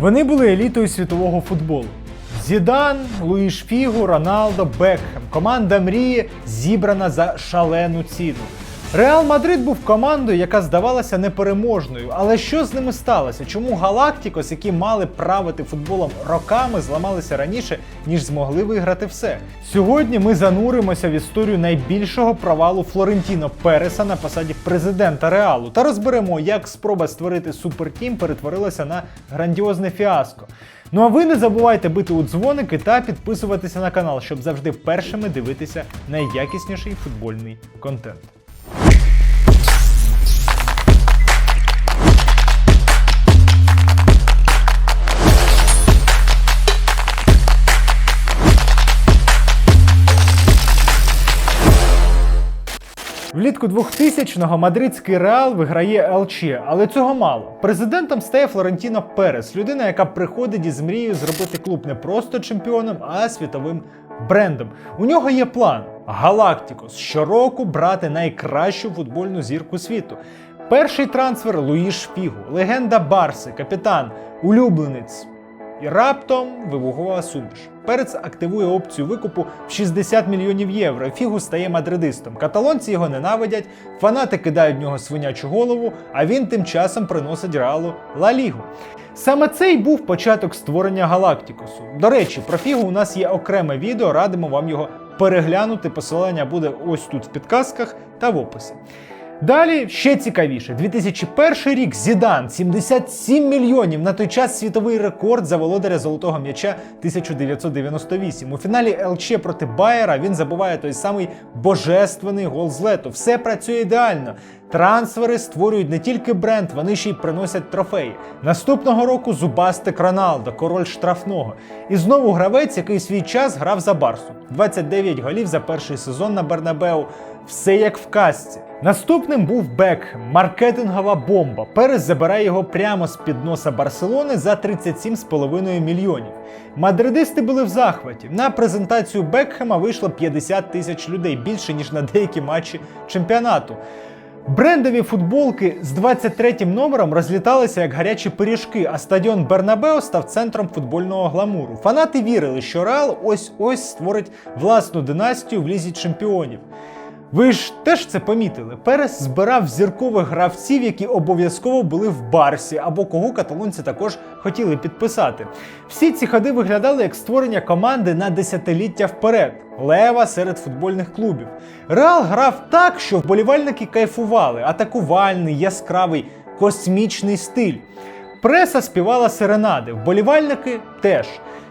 Вони були елітою світового футболу. Зідан, Луїш Фігу, Роналдо, Бекхем. Команда мрії зібрана за шалену ціну. Реал Мадрид був командою, яка здавалася непереможною. Але що з ними сталося? Чому Галактикос, які мали правити футболом роками, зламалися раніше, ніж змогли виграти все? Сьогодні ми зануримося в історію найбільшого провалу Флорентіно Переса на посаді президента Реалу та розберемо, як спроба створити супертім перетворилася на грандіозне фіаско. Ну а ви не забувайте бити у дзвоники та підписуватися на канал, щоб завжди першими дивитися найякісніший футбольний контент. Влітку 2000-го мадридський реал виграє ЛЧ, але цього мало. Президентом стає Флорентіно Перес, людина, яка приходить із мрією зробити клуб не просто чемпіоном, а світовим брендом. У нього є план Галактикос щороку брати найкращу футбольну зірку світу. Перший трансфер Луїш Фігу, легенда Барси, капітан, улюбленець. І раптом вибухова суміш. Перець активує опцію викупу в 60 мільйонів євро. Фігу стає мадридистом. Каталонці його ненавидять, фанати кидають в нього свинячу голову, а він тим часом приносить реалу Ла Лігу. Саме це й був початок створення Галактикосу. До речі, про фігу у нас є окреме відео, радимо вам його переглянути. Посилання буде ось тут в підказках та в описі. Далі ще цікавіше. 2001 рік Зідан 77 мільйонів на той час світовий рекорд за володаря золотого м'яча 1998. У фіналі ЛЧ проти Байера він забуває той самий божественний гол з лету. Все працює ідеально. Трансфери створюють не тільки бренд, вони ще й приносять трофеї. Наступного року зубастик Роналдо, король штрафного. І знову гравець, який свій час грав за Барсу. 29 голів за перший сезон на Бернабеу. Все як в казці. Наступним був Бекхем, маркетингова бомба. Перес забирає його прямо з під носа Барселони за 37,5 мільйонів. Мадридисти були в захваті. На презентацію Бекхема вийшло 50 тисяч людей більше ніж на деякі матчі чемпіонату. Брендові футболки з 23-м номером розліталися як гарячі пиріжки, а стадіон Бернабео став центром футбольного гламуру. Фанати вірили, що Реал ось-ось створить власну династію в лізі чемпіонів. Ви ж теж це помітили. Перес збирав зіркових гравців, які обов'язково були в барсі, або кого каталонці також хотіли підписати. Всі ці ходи виглядали як створення команди на десятиліття вперед. Лева серед футбольних клубів. Реал грав так, що вболівальники кайфували, атакувальний, яскравий, космічний стиль. Преса співала серенади, вболівальники теж.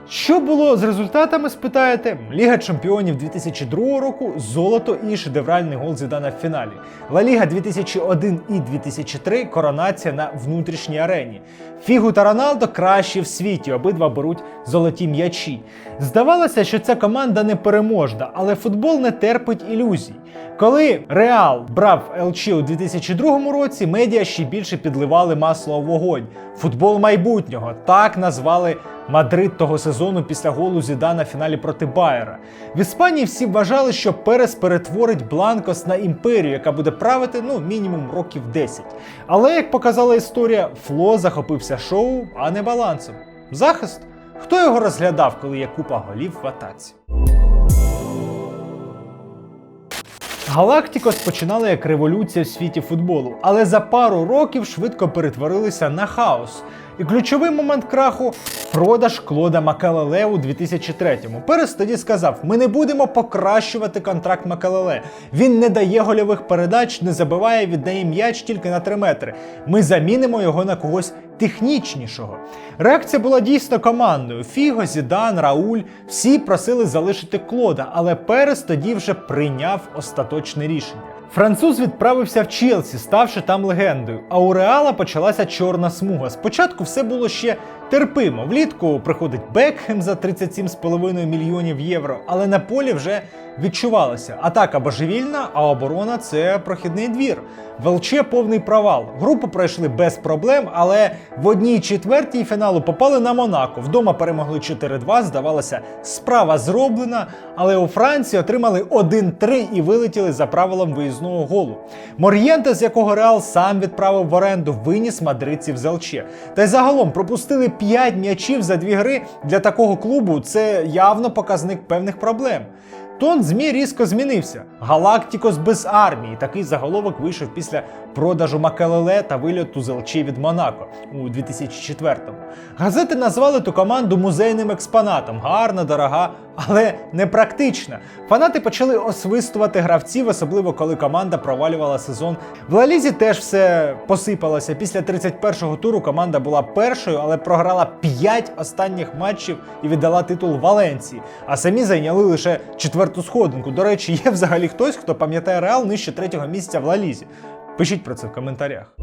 Що було з результатами, спитаєте? Ліга чемпіонів 2002 року, золото і шедевральний гол Зідана в фіналі. Ла Ліга 2001 і 2003 коронація на внутрішній арені. Фігу та Роналдо кращі в світі, обидва беруть золоті м'ячі. Здавалося, що ця команда не переможна, але футбол не терпить ілюзій. Коли Реал брав ЛЧ у 2002 році, медіа ще більше підливали масло у вогонь. Футбол майбутнього так назвали Мадрид того сезону після голу Зідана в фіналі проти Байера. В Іспанії всі вважали, що Перес перетворить Бланкос на імперію, яка буде правити ну мінімум років 10. Але як показала історія, Фло захопився шоу, а не балансом. Захист? Хто його розглядав, коли є купа голів в атаці? Галактикос починали як революція в світі футболу, але за пару років швидко перетворилися на хаос. І ключовий момент краху продаж Клода Макалеле у 2003-му. Перес тоді сказав: ми не будемо покращувати контракт Макалеле. Він не дає гольових передач, не забиває, віддає м'яч тільки на 3 метри. Ми замінимо його на когось технічнішого. Реакція була дійсно командною. Фіго, Зідан, Рауль всі просили залишити Клода, але Перес тоді вже прийняв остаточне рішення. Француз відправився в Челсі, ставши там легендою. А у Реала почалася чорна смуга. Спочатку все було ще терпимо. Влітку приходить Бекхем за 37,5 мільйонів євро, але на полі вже відчувалося. Атака божевільна, а оборона це прохідний двір. Велче повний провал. Групу пройшли без проблем, але в одній четвертій фіналу попали на Монако. Вдома перемогли 4-2. Здавалося, справа зроблена, але у Франції отримали 1-3 і вилетіли за правилом виїзного голу. Мор'єнте, з якого Реал сам відправив в оренду, виніс мадридців з Елче. Та й загалом пропустили 5 м'ячів за дві гри для такого клубу. Це явно показник певних проблем. Тон ЗМІ різко змінився. Галактикос без армії. Такий заголовок вийшов після продажу Макелеле та вильоту з ЛЧ від Монако у 2004-му. Газети назвали ту команду музейним експонатом. Гарна, дорога, але непрактична. Фанати почали освистувати гравців, особливо коли команда провалювала сезон. В Лалізі теж все посипалося. Після 31-го туру команда була першою, але програла 5 останніх матчів і віддала титул Валенції. А самі зайняли лише четверту сходинку. До речі, є взагалі хтось, хто пам'ятає Реал нижче третього місця в Лалізі. Пишіть про це в коментарях.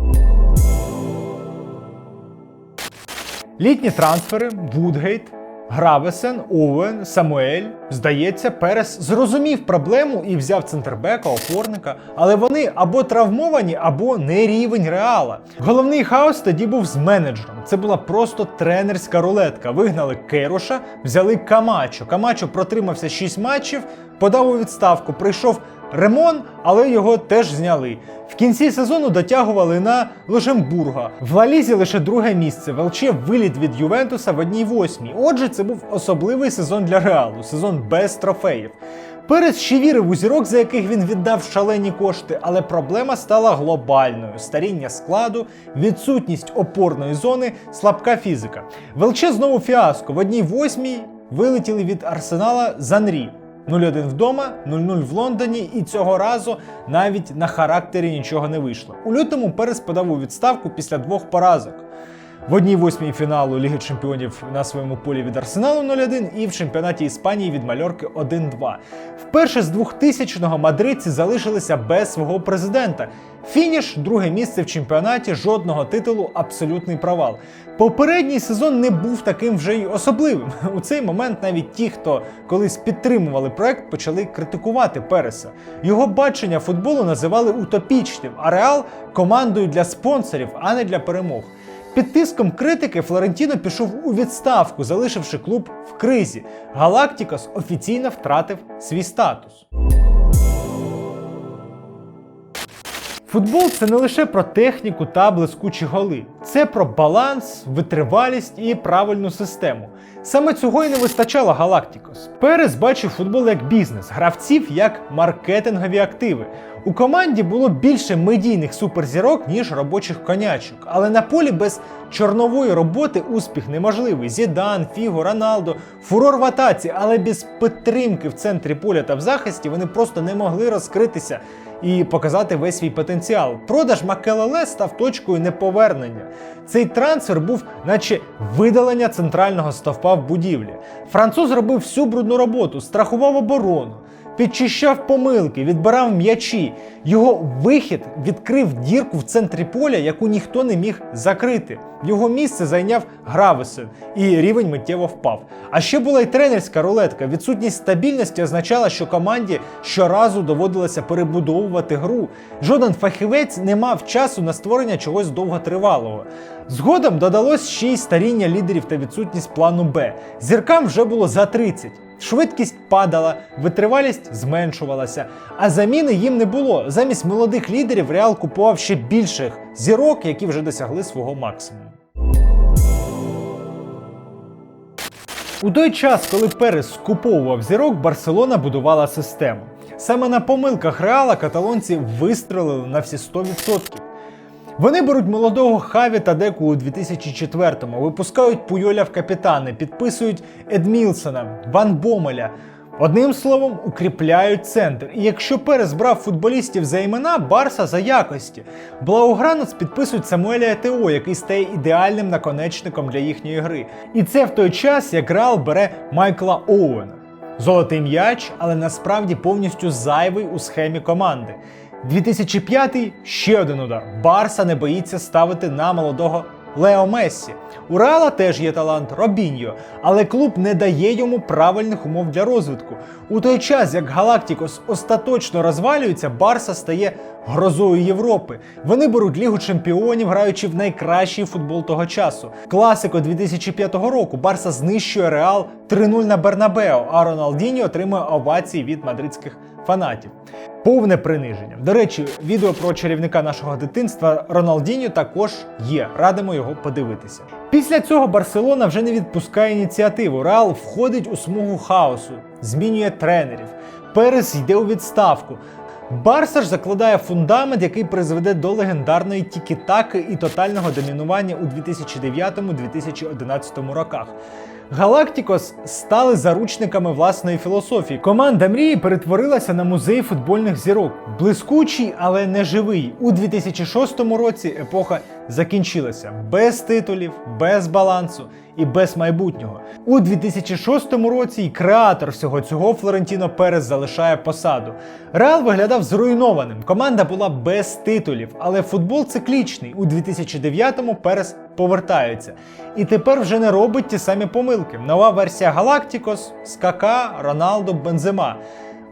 Літні трансфери, Вудгейт, Гравесен, Оуен, Самуель. Здається, Перес зрозумів проблему і взяв центрбека, опорника, але вони або травмовані, або не рівень реала. Головний хаос тоді був з менеджером. Це була просто тренерська рулетка. Вигнали Кейроша, взяли Камачо. Камачо протримався 6 матчів, подав у відставку, прийшов Ремон, але його теж зняли. В кінці сезону дотягували на Лужембурга. В Лалізі лише друге місце. Велче виліт від Ювентуса в одній восьмій. Отже, це був особливий сезон для Реалу, сезон без трофеїв. Перес ще вірив у зірок, за яких він віддав шалені кошти, але проблема стала глобальною: старіння складу, відсутність опорної зони, слабка фізика. Велче знову фіаско. В одній восьмій вилетіли від арсенала Занрі. 0-1 вдома, 0-0 в Лондоні, і цього разу навіть на характері нічого не вийшло. У лютому Перес подав у відставку після двох поразок. В одній восьмій фіналу Ліги Чемпіонів на своєму полі від Арсеналу 0-1 і в чемпіонаті Іспанії від Мальорки 1-2. Вперше з 2000-го мадридці залишилися без свого президента. Фініш, друге місце в чемпіонаті, жодного титулу, абсолютний провал. Попередній сезон не був таким вже й особливим. У цей момент навіть ті, хто колись підтримували проект, почали критикувати Переса. Його бачення футболу називали утопічним, а Реал командою для спонсорів, а не для перемог. Під тиском критики Флорентіно пішов у відставку, залишивши клуб в кризі. Галактікас офіційно втратив свій статус. Футбол це не лише про техніку та блискучі голи, це про баланс, витривалість і правильну систему. Саме цього і не вистачало Галактикос. Перес бачив футбол як бізнес, гравців як маркетингові активи. У команді було більше медійних суперзірок, ніж робочих конячок. Але на полі без чорнової роботи успіх неможливий. Зідан, Фіго, Роналдо, фурор в атаці, але без підтримки в центрі поля та в захисті вони просто не могли розкритися і показати весь свій потенціал. Продаж Макелеле став точкою неповернення. Цей трансфер був, наче видалення центрального стовпа в будівлі. Француз робив всю брудну роботу, страхував оборону. Підчищав помилки, відбирав м'ячі. Його вихід відкрив дірку в центрі поля, яку ніхто не міг закрити. Його місце зайняв Гравесен, і рівень миттєво впав. А ще була й тренерська рулетка. Відсутність стабільності означала, що команді щоразу доводилося перебудовувати гру. Жоден фахівець не мав часу на створення чогось довготривалого. Згодом додалось ще й старіння лідерів та відсутність плану Б. Зіркам вже було за 30. Швидкість падала, витривалість зменшувалася, а заміни їм не було. Замість молодих лідерів Реал купував ще більших зірок, які вже досягли свого максимуму. У той час, коли Перес скуповував зірок, Барселона будувала систему. Саме на помилках Реала каталонці вистрелили на всі 100%. Вони беруть молодого Хаві та Деку у 2004-му, випускають Пуйоля в капітани, підписують Едмілсона, Ван Бомеля. Одним словом, укріпляють центр. І якщо Перес брав футболістів за імена, Барса за якості. Блаугранець підписують Самуеля Етео, який стає ідеальним наконечником для їхньої гри. І це в той час, як Реал бере Майкла Оуена. Золотий м'яч, але насправді повністю зайвий у схемі команди. 2005 ще один удар. Барса не боїться ставити на молодого Лео Мессі. У Реала теж є талант Робіньо, але клуб не дає йому правильних умов для розвитку. У той час, як Галактикос остаточно розвалюється, Барса стає грозою Європи. Вони беруть Лігу чемпіонів, граючи в найкращий футбол того часу. Класико 2005 року Барса знищує Реал 3-0 на Бернабео, а Роналдіні отримує овації від мадридських фанатів. Повне приниження. До речі, відео про чарівника нашого дитинства Роналдіньо також є. Радимо його подивитися. Після цього Барселона вже не відпускає ініціативу. Реал входить у смугу хаосу, змінює тренерів. Перес йде у відставку. Барса ж закладає фундамент, який призведе до легендарної тікі-таки і тотального домінування у 2009-2011 роках. Галактикос стали заручниками власної філософії. Команда мрії перетворилася на музей футбольних зірок. Блискучий, але не живий. У 2006 році епоха закінчилася без титулів, без балансу і без майбутнього. У 2006 році й креатор всього цього Флорентіно Перес залишає посаду. Реал виглядав зруйнованим. Команда була без титулів, але футбол циклічний. У 2009-му Перес повертається. І тепер вже не робить ті самі помилки. Нова версія Галактикос, Скака, Роналдо, Бензема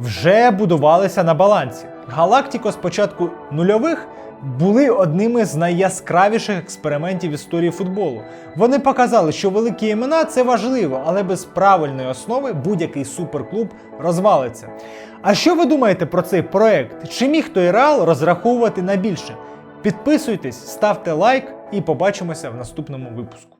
вже будувалися на балансі. Галактикос початку нульових були одними з найяскравіших експериментів історії футболу. Вони показали, що великі імена це важливо, але без правильної основи будь-який суперклуб розвалиться. А що ви думаєте про цей проект? Чи міг той Реал розраховувати на більше? Підписуйтесь, ставте лайк і побачимося в наступному випуску.